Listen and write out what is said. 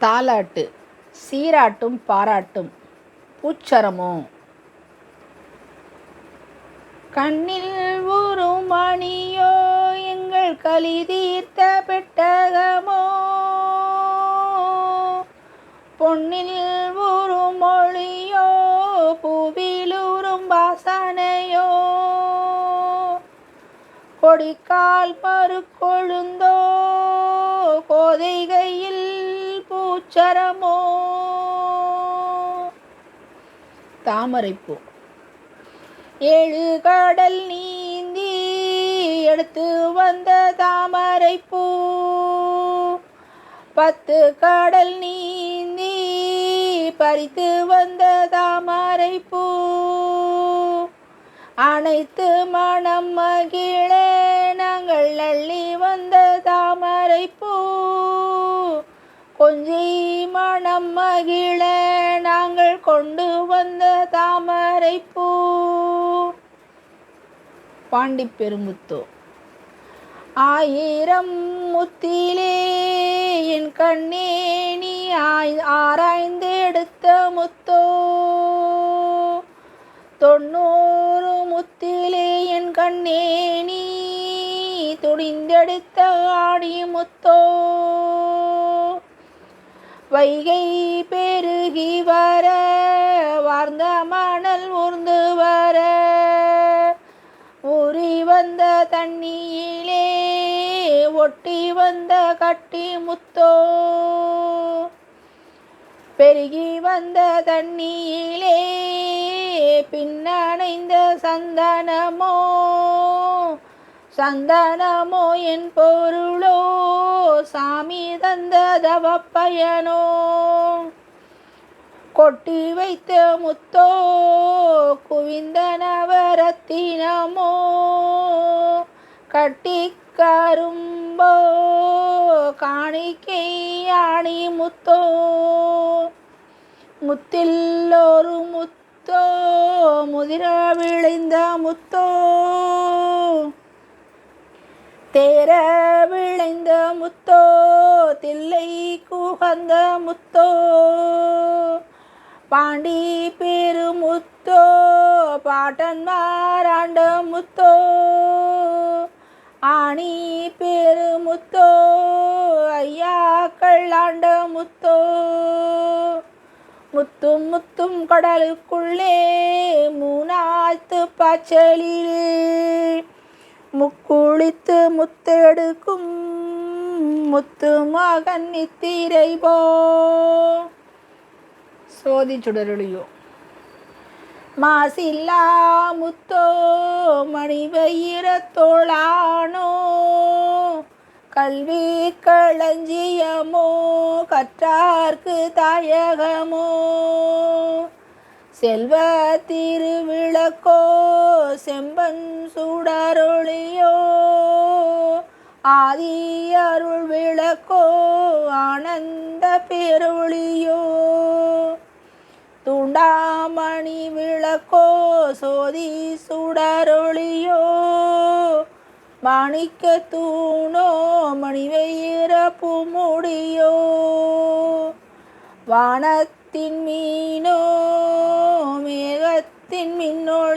தாலாட்டு சீராட்டும் பாராட்டும் பூச்சரமோ? கண்ணில் ஊறும் மணியோ எங்கள் களி தீர்த்த பெட்டகமோ? பொன்னில் ஊறும் மொழியோ பூவில் ஊறும் வாசனையோ? கொடிக்கால் மறுக்கொழுந்தோ கோதைகையில் பூச்சரமோ தாமரைப்பூ. ஏழு கடல் நீந்தி எடுத்து வந்த தாமரைப்பூ. பத்து கடல் நீந்தி பறித்து வந்த தாமரைப்பூ. அனைத்து மனம் மகிழே நாங்கள் அள்ளி வந்த தாமரைப்பூ. கொஞ்சி கொண்டு வந்த தாமரை பூ பாண்டி பெருமுத்து ஆயிரம் முத்திலே என் கண்ணே நீ ஆராய்ந்து எடுத்த முத்தோ. தொண்ணூறு முத்திலே என் கண்ணே நீ துணிந்தெடுத்த ஆடி முத்தோ. வைகை பெருகி வர தண்ணியிலே ஒட்டி வந்த கட்டி முத்தோ. பெருகி வந்த தண்ணியிலே பின்னணைந்த சந்தனமோ. சந்தனமோ என் பொருளோ சாமி தந்த தவப்பயனோ. கொட்டி வைத்த முத்தோ குவிந்த நவரத்தினமோ. கட்டி கரும்போ காணிக்கை யாணி முத்தோ. முத்தில் ஒரு முத்தோ முதிர விளைந்த முத்தோ. தேர விளைந்த முத்தோ தில்லை குகந்த முத்தோ. பாண்டி பெருமுத்தோ பாட்டன் மாறாண்ட ஆணி பெருமுத்தோ ஐயாக்கள் ஆண்ட முத்தோ. முத்தும் முத்தும் கடலுக்குள்ளே மூணாத்து பாய்ச்சலிலே. முக்குளித்து முத்தெடுக்கும் முத்து மகன் நித்திரை போ. சோதி சுடருளியோ மாசில்லா முத்தோ மணி தோளானோ கல்வி களஞ்சியமோ கற்றார்க்கு தாயகமோ. செல்வ திருவிளக்கோ செம்பன் சுடரொளியோ ஆதி அருள் விளக்கோ ஆனந்த பெருளியோ. துண்டாமணி விளக்கோ சோதி சுடரொளியோ? மாணிக்க தூணோ மணிவயிற முடியோ வானத்தின் மீனோ மேகத்தின் மின்னோ